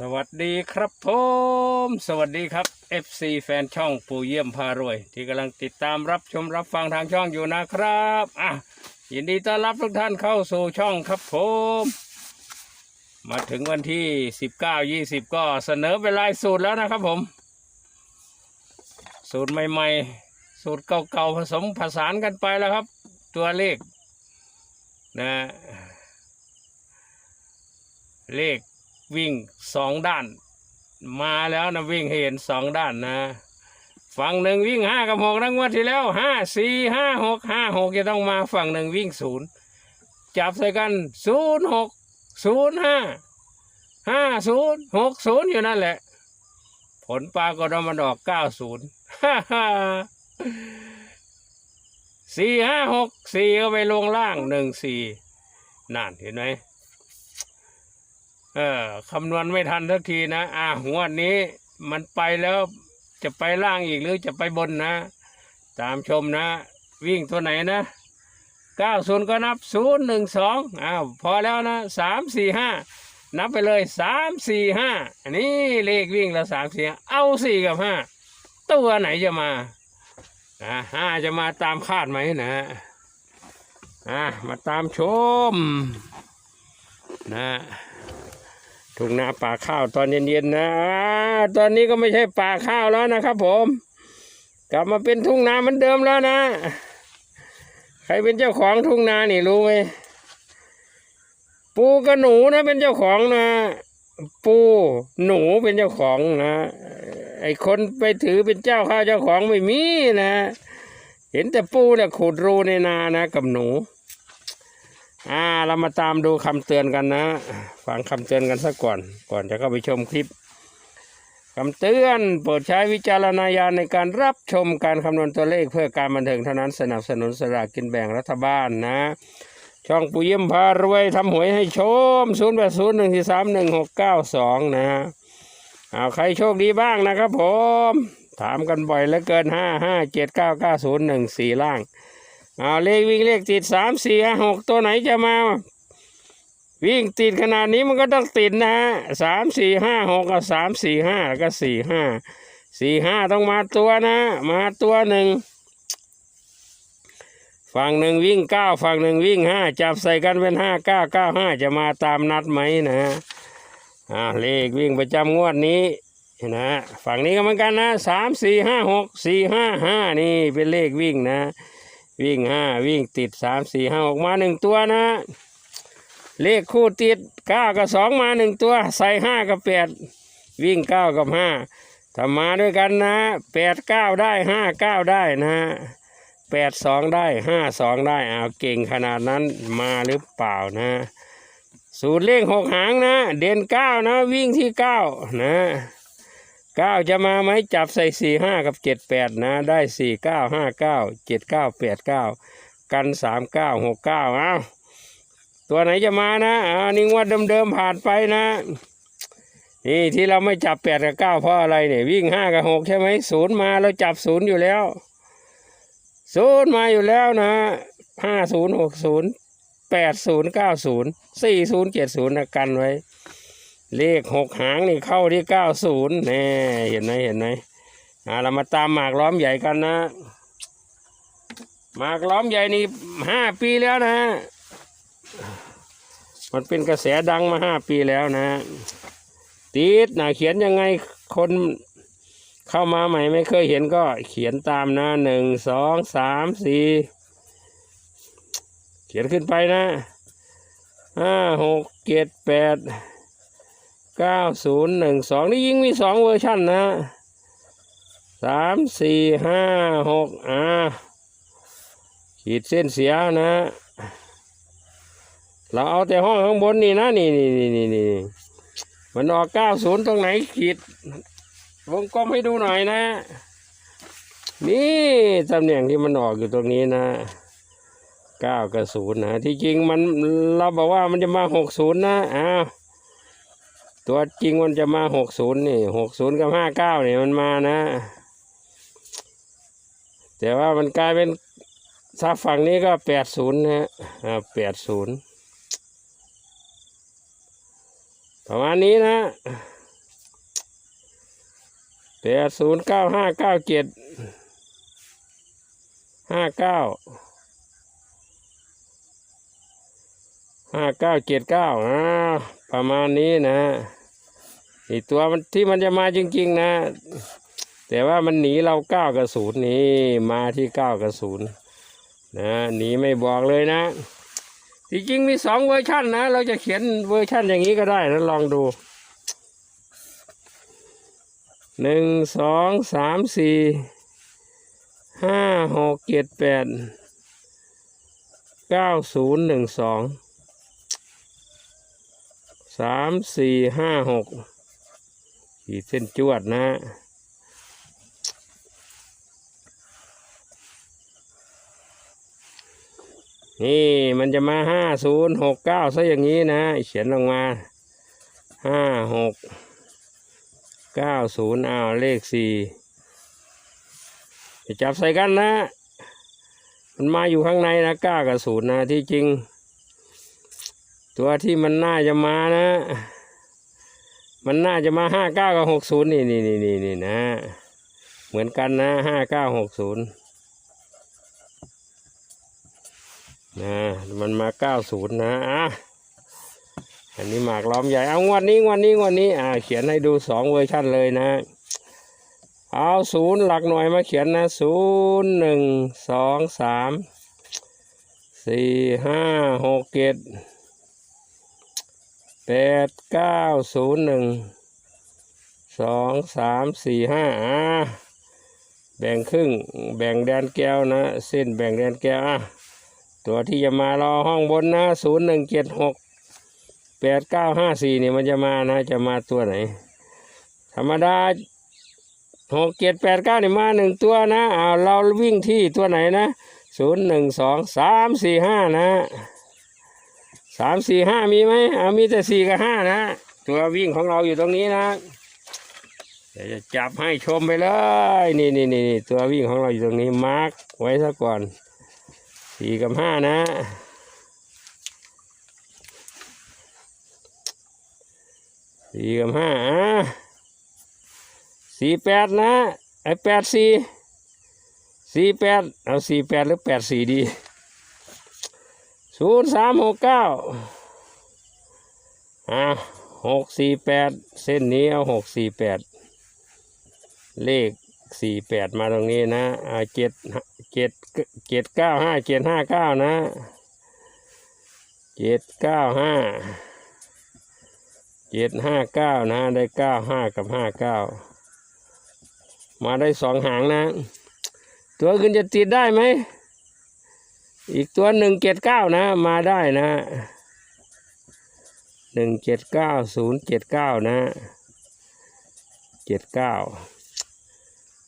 สวัสดีครับผมสวัสดีครับ FC แฟนช่องปู่เยี่ยมพารวย ที่กำลังติดตามรับชมรับฟังทางช่องอยู่นะครับอะยินดีต้อนรับทุกท่านเข้าสู่ช่องครับผม มาถึงวันที่ 19 20 ก็เสนอเป็นลายสูตรแล้วนะครับผม สูตรใหม่ๆ สูตรเก่าๆผสมผสานกันไปแล้วครับ ตัวเลขนะเลข วิ่งสองด้าน มาแล้วนะวิ่งเห็นสองด้านนะฝั่งหนึ่งวิ่งห้ากับหกทั้งวันที่แล้วห้าสี่ห้าหกห้าหกจะต้องมาฝั่งหนึ่งวิ่งศูนย์จับใส่กันศูนย์หกศูนย์ห้าห้าศูนย์หกศูนย์อยู่นั่นแหละ ผลปรากฏว่ามันออกเก้าศูนย์สี่ห้าหกสี่ก็ไปลงล่างหนึ่งสี่นั่นเห็นไหม เออคำนวณไม่ทันสักทีนะ อะงวนี้มันไปแล้วจะไปล่างอีกหรือจะไปบนนะ ตามชมนะ วิ่งตัวไหนนะเก้าศูนย์ก็นับศูนย์หนึ่งสองอ้าวพอแล้วนะสามสี่ห้านับไปเลยสามสี่ห้าอันนี้เลขวิ่งแล้วสามสี่เอาสี่กับห้าตัวไหนจะมาอ่าห้าจะมาตามคาดไหมนะอ่ามาตามชมนะ ทุ่งนาป่าข้าวตอนเย็นๆนะ ตอนนี้ก็ไม่ใช่ป่าข้าวแล้วนะครับผมกลับมาเป็นทุ่งนาเหมือนเดิมแล้วนะ ใครเป็นเจ้าของทุ่งนานี่รู้ไหมปูกับหนูนะเป็นเจ้าของนะ ปูหนูเป็นเจ้าของนะ ไอคนไปถือเป็นเจ้าข้าวเจ้าของไม่มีนะ เห็นแต่ปูเนี่ยขุดรูในนานะกับหนู อ่าเรามาตามดูคำเตือนกันนะ ฟังคำเตือนกันสักก่อน ก่อนจะเข้าไปชมคลิปคำเตือนโปรดใช้วิจารณญาณในการรับชมการคำนวณตัวเลขเพื่อการบันเทิงเท่านั้นสนับสนุนสลากกินแบ่งรัฐบาลนะ ช่องปุยเยี่ยมพารวยทำหวยให้ชม0 8 0 1 4 3 1 6 9 2นะเอาใครโชคดีบ้างนะครับผม ถามกันบ่อยเหลือเกิน 5 5 7 9 9 0 1 4 ล่าง เอาเลขวิ่งเลขติดสามสี่ห้าหกตัวไหนจะมา วิ่งติดขนาดนี้มันก็ต้องติดนะฮะสามสี่ห้าหกกับสามสี่ห้าแล้วก็สี่ห้าสี่ห้าต้องมาตัวนะ มาตัวหนึ่งฝั่งหนึ่งวิ่งเก้าฝั่งหนึ่งวิ่งห้าจับใส่กันเป็นห้าเก้าเก้าห้าจะมาตามนัดไหมนะอ่าเลขวิ่งประจำงวดนี้นะฝั่งนี้ก็เหมือนกันนะสามสี่ห้าหกสี่ห้าห้านี่เป็นเลขวิ่งนะ วิ่งห้าวิ่งติดสามสี่ห้าออกมาหนึ่งตัวนะ เลขคู่ติดเก้ากับสองมาหนึ่งตัว ใส่ห้ากับแปดวิ่งเก้ากับห้าถ้ามาด้วยกันนะแปดเก้าได้ห้าเก้าได้นะแปดสองได้ห้าสองได้เอาเก่งขนาดนั้นมาหรือเปล่านะ สูตรเลขหกหางนะ เด่นเก้านะ วิ่งที่เก้านะ เก้าจะมาไหมจับใส่สี่ห้ากับเจ็ดแปดนะ ได้สี่เก้าห้าเก้าเจ็ดเก้าแปดเก้ากันสามเก้าหกเก้าเอาตัวไหนจะมานะอ่านี่งวดเดิมๆผ่านไปนะ นี่ที่เราไม่จับแปดกับเก้าเพราะอะไรเนี่ยวิ่งห้ากับหกใช่ไหมศูนย์มาเราจับศูนย์อยู่แล้วศูนย์มาอยู่แล้วนะห้าศูนย์หกศูนย์แปดศูนย์เก้าศูนย์สี่ศูนย์เจ็ดศูนย์นะกันไว้ เลขหกหางนี่เข้าที่เก้าศูนย์แน่เห็นไหมเห็นไหมอ่าเรามาตามหมากล้อมใหญ่กันนะ หมากล้อมใหญ่นี่ห้าปีแล้วนะ มันเป็นกระแสดังมาห้าปีแล้วนะติดนะเขียนยังไงคนเข้ามาใหม่ไม่เคยเห็นก็เขียนตามนะหนึ่งสองสามสี่เขียนขึ้นไปนะห้าหกเจ็ดแปด เก้าศูนย์หนึ่งสองนี่ยิ่งมีสองเวอร์ชันนะสามสี่ห้าหกอ่าขีดเส้นเสียนะ เราเอาแต่ห้องข้างบนนี่นะนี่นี่นี่นี่นี่มันออกเก้าศูนย์ตรงไหนขีดวงกลมให้ดูหน่อยนะ นี่ตำแหน่งที่มันออกอยู่ตรงนี้นะเก้ากับศูนย์นะที่จริงมันเราบอกว่ามันจะมาหกศูนย์นะอ้าว ตัวจริงมันจะมาหกศูนย์นี่หกศูนย์กับห้าเก้าเนี่ยมันมานะ แต่ว่ามันกลายเป็นถ้าฝั่งนี้ก็แปดศูนย์นะฮะแปดศูนย์ประมาณนี้นะแปดศูนย์เก้าห้าเก้าเจ็ดห้าเก้าห้าเก้าเจ็ดเก้าอ่าประมาณนี้นะ อีตัวมันที่มันจะมาจริง ๆ นะ แต่ว่ามันหนีเราเก้ากับศูนย์นี่มาที่เก้ากับศูนย์นะหนีไม่บอกเลยนะที่จริงมีสองเวอร์ชันนะ เราจะเขียนเวอร์ชันอย่างนี้ก็ได้นะลองดูหนึ่งสองสามสี่ห้าหกเจ็ดแปดเก้าศูนย์หนึ่งสองสามสี่ห้าหก ขีดเส้นจวดนะนี่มันจะมาห้าศูนย์หกเก้าซะอย่างนี้นะ เขียนลงมาห้าหกเก้าศูนย์เอาเลขสี่จะจับใส่กันนะ มันมาอยู่ข้างในนะเก้ากับศูนย์นะที่จริง ตัวที่มันน่าจะมานะ มันน่าจะมาห้าเก้ากับหกศูนย์นี่นี่นี่นี่นี่นะ เหมือนกันนะห้าเก้าหกศูนย์นะมันมาเก้าศูนย์นะอะอันนี้หมากล้อมใหญ่เอางวดนี้งวดนี้งวดนี้อ่าเขียนให้ดูสองเวอร์ชันเลยนะเอาศูนย์หลักหน่วยมาเขียนนะศูนย์หนึ่งสองสามสี่ห้าหกเจ็ด แปดเก้าศูนย์หนึ่งสองสามสี่ห้าอะแบ่งครึ่งแบ่งแดนแก้วนะ เส้นแบ่งแดนแก้วอะตัวที่จะมารอห้องบนนะศูนย์หนึ่งเจ็ดหกแปดเก้าห้าสี่นี่มันจะมานะ จะมาตัวไหน ธรรมดาหกเจ็ดแปดเก้านี่มาหนึ่งตัวนะเอาเราวิ่งที่ตัวไหนนะศูนย์หนึ่งสองสามสี่ห้านะ สามสี่ห้ามีไหมเอามีแต่สี่กับห้านะตัววิ่งของเราอยู่ตรงนี้นะเดี๋ยวจะจับให้ชมไปเลย นี่นี่นี่ตัววิ่งของเราอยู่ตรงนี้มาร์กไว้ซะก่อนสี่กับห้านะสี่กับห้าอะสี่แปดนะไอแปดสี่สี่แปดเอาสี่แปดหรือแปดสี่ดี ศูนย์สามหกเก้าอะหกสี่แปดเส้นนี้เอาหกสี่แปดเลขสี่แปดมาตรงนี้นะอ่าเจ็ดเจ็ดเจ็ดเก้าห้าเจ็ดห้าเก้านะเจ็ดเก้าห้าเจ็ดห้าเก้านะ ได้เก้าห้ากับห้าเก้ามาได้สองหางนะ ตัวอื่นจะติดได้ไหม อีกตัวหนึ่งเจ็ดเก้านะ มาได้นะหนึ่งเจ็ดเก้าศูนย์เจ็ดเก้านะเจ็ดเก้า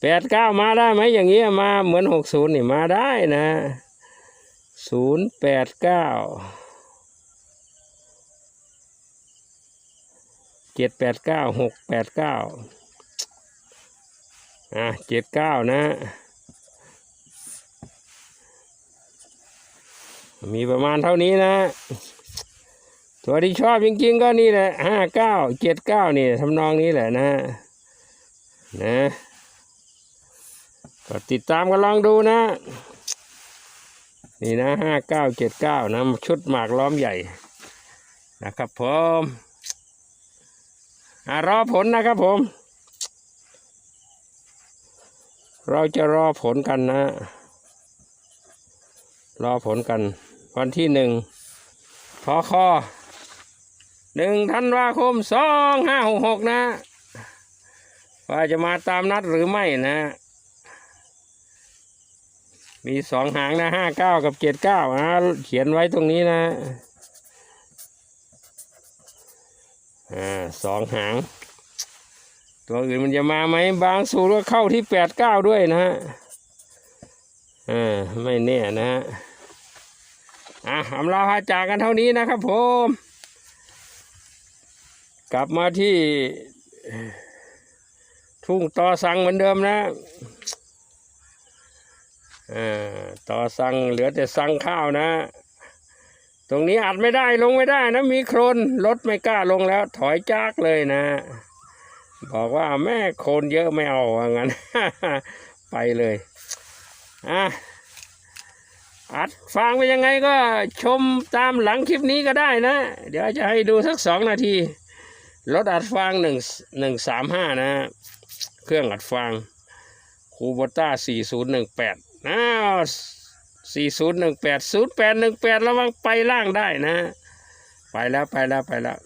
แปดเก้ามาได้ไหมอย่างเงี้ยมาเหมือนหกศูนย์นี่มาได้นะศูนย์แปดเก้าเจ็ดแปดเก้าหกแปดเก้าอะเจ็ดเก้านะ มีประมาณเท่านี้นะตัวที่ชอบจริง ๆ ก็นี่แหละห้าเก้าเจ็ดเก้านี่ทำนองนี้แหละนะนะก็ติดตามกันลองดูนะ นี่นะห้าเก้าเจ็ดเก้านะชุดหมากล้อมใหญ่นะครับผมอรอผลนะครับผม เราจะรอผลกันนะ รอผลกัน วันที่หนึ่งพอคอหนึ่งธันวาคมสองห้าหกหกนะ ว่าจะมาตามนัดหรือไม่นะ มีสองหางนะห้าเก้ากับเจ็ดเก้าอะเขียนไว้ตรงนี้นะอ่าสองหาง ตัวอื่นมันจะมาไหมบางสูตรก็เข้าที่แปดเก้าด้วยนะฮะอ่าไม่แน่นะฮะ อะอำลาพาจากกันเท่านี้นะครับผม กลับมาที่ ทุ่งต่อสังเหมือนเดิมนะอ่าต่อสังเหลือแต่สังข้าวนะ ตรงนี้อัดไม่ได้ลงไม่ได้นะ มีโครนรถไม่กล้าลงแล้ว ถอยจากเลยนะ บอกว่าแม่โคนเยอะไม่เอาว่างั้น ไปเลยอะ อัดฟังไปยังไงก็ชมตามหลังคลิปนี้ก็ได้นะ เดี๋ยวจะให้ดูสักสองนาที รถอัดฟางหนึ่งหนึ่งสามห้านะ เครื่องอัดฟางคูโบต้าสี่ศูนย์หนึ่งแปดอ้าสี่ศูนย์หนึ่งแปดศูนย์แปดหนึ่งแปดระวังไปล่างได้นะ ไปแล้วไปแล้วไปแล้ว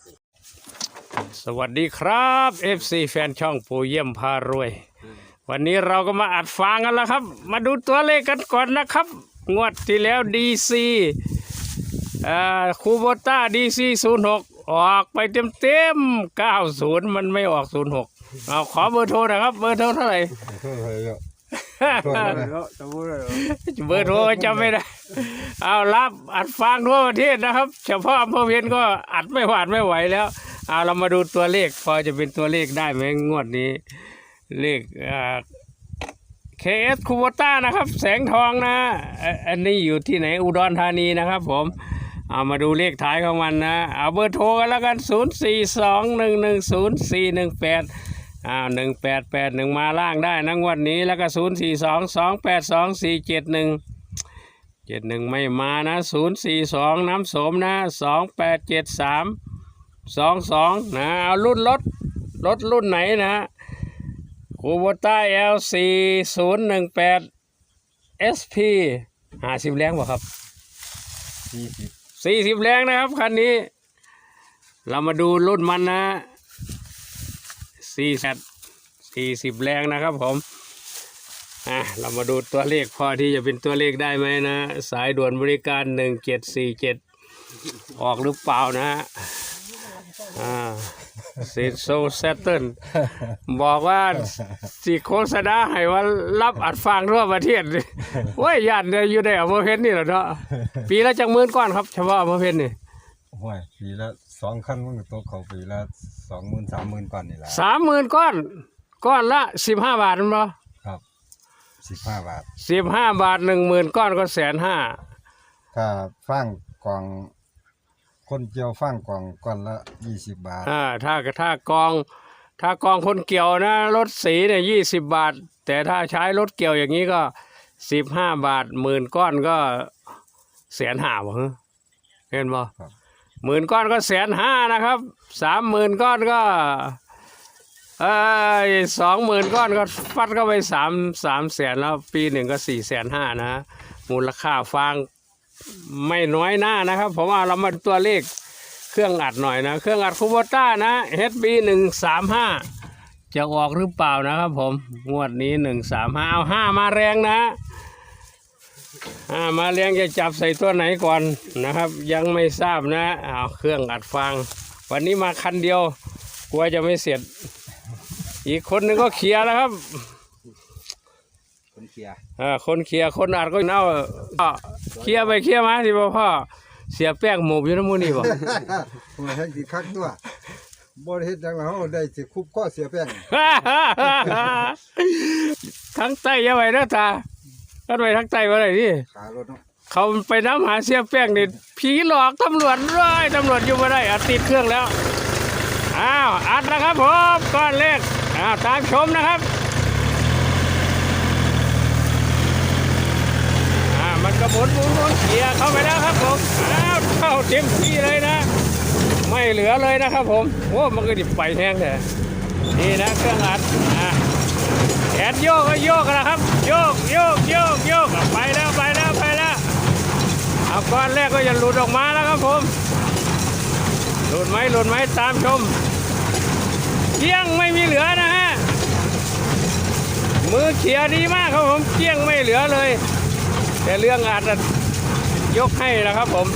สวัสดีครับ FC แฟนช่องปูเยี่ยมพารวย วันนี้เราก็มาอัดฟางกันแล้วครับ มาดูตัวเลขกันก่อนนะครับ งวดที่แล้ว DC อ่าคูโบต้า DC 06ออกไปเต็มเต็มๆ90มันไม่ออก06เอาขอเบอร์โทรหนะครับ เบอร์โทรเท่าไหร่โทษเลยอะโทษนะเบอร์โทรจำไม่ได้ เอารับอัดฟังทั่วประเทศนะครับ เฉพาะอำเภอเพียนก็อัดไม่หวาดไม่ไหวแล้ว เอาเรามาดูตัวเลข พอจะเป็นตัวเลขได้ไหมงวดนี้ เลข เคเอสคูโบต้านะครับ แสงทองนะอันนี้อยู่ที่ไหนอุดรธานีนะครับผมเอามาดูเลขท้ายของมันนะเอาเบอร์โทรกันแล้วกัน 0 4 2 1 1 0 4 1 8อ้าว1 8 8 1 มาล่างได้นะงวดนี้แล้วก็ 0 4 2 2 8 2 4 7 1 7 1 ไม่มานะ 0 4 2 น้ำสมนะ 2 8 7 3 2 2นะเอารุ่นรถรถรุ่นไหนนะ คูโบต้า L 4 0 1 8 SP 50แรงบ่ครับสี่สิบสี่สิบแรงนะครับคันนี้ เรามาดูรุ่นมันนะสี่แซสี่สิบแรงนะครับผมอะเรามาดูตัวเลขพอที่จะเป็นตัวเลขได้ไหมนะ สายด่วนบริการหนึ่งเจ็ดสี่เจ็ดออกหรือเปล่านะฮะ ซีโซเซตเทิลบอกว่าสีโฆษณาให้ว่ารับอัดฟังทั่วประเทศโอ้ยญาติเนี่ยอยู่ในอำเภอเพชรนี่แหละเนาะปีละจังหมื่นก้อนครับเฉพาะอำเภอเพชรนี่ห้วยปีละสองคันมันก็ตกเขาปีละสองหมื่นสามหมื่นก่อนนี่แหละสามหมื่นก้อนก้อนละสิบห้าบาทมั้งครับสิบห้าบาทสิบห้าบาทหนึ่งหมื่นก้อนก็แสนห้าถ้าฟังกล่อง คนเจียวฟังกล่องก่อนละยี่สิบบาท อ่าถ้าถ้ากอง ถ้ากองคนเกี่ยวนะรถสีเนี่ยยี่สิบบาท แต่ถ้าใช้รถเกี่ยวอย่างนี้ก็สิบห้าบาทหมื่นก้อนก็แสนห้าบ่ฮะเห็นบ่ครับ หมื่นก้อนก็แสนห้านะครับสามหมื่นก้อนก็เออสองหมื่นก้อนก็ฟัดเข้าไปสามสามแสนแล้วปีหนึ่งก็สี่แสนห้านะ มูลค่าฟาง ไม่น้อยหน้านะครับ ผมว่าเรามาดูตัวเลขเครื่องอัดหน่อยนะ เครื่องอัดคูโบต้านะ HB หนึ่งสามห้าจะออกหรือเปล่านะครับผม งวดนี้หนึ่งสามห้าเอาห้ามาแรงนะห้ามาแรงจะจับใส่ตัวไหนก่อนนะครับ ยังไม่ทราบนะเอาเครื่องอัดฟางวันนี้มาคันเดียวกลัวจะไม่เสร็จ อีกคนหนึงก็เคลียร์แล้วครับ คนเชียร์อ่าคนเคลียร์คนอัดก็เอาก็เคลียร์ไปเคลียร์มาที่บ่พ่อเสียแป้งหมูบอยู่น้ำมูนี่บ่มาให้กี่คักตัวบ่ได้เฮ็ดจังแล้วเราได้สิคุบข้อเสียแป้งทั้งใต้อยังไงนะตาก็ไปทั้งใต้ว่าไรนี่ขารถเนาะเขาไปน้ำหาเสียแป้งนี่ผีหลอกตำรวจร้อยตำรวจอยู่มาได้อัดติดเครื่องแล้วอ้าวอัดแล้วครับผมก้อนเลขอ้าวตามชมนะครับ อ่ามัน กระหมุนหมุนหมุนเกียร์เข้าไปแล้วครับผมอ้าวเข้าเต็มที่เลยนะ ไม่เหลือเลยนะครับผมโอ้มันก็ดิบไปแห้งเลยนี่นะเครื่องอัดอ่าแขนโยกก็โยกนะครับ โยกโยกโยกโยกไปแล้วไปแล้วไปแล้วเอาก้อนแรกก็จะหลุดออกมาแล้วครับผมหลุดไหมหลุดไหมตามชมเกี้ยงไม่มีเหลือนะฮะมือเขียดีมากครับผมเกี้ยงไม่เหลือเลย แต่เรื่องอาจจะยกให้นะครับผม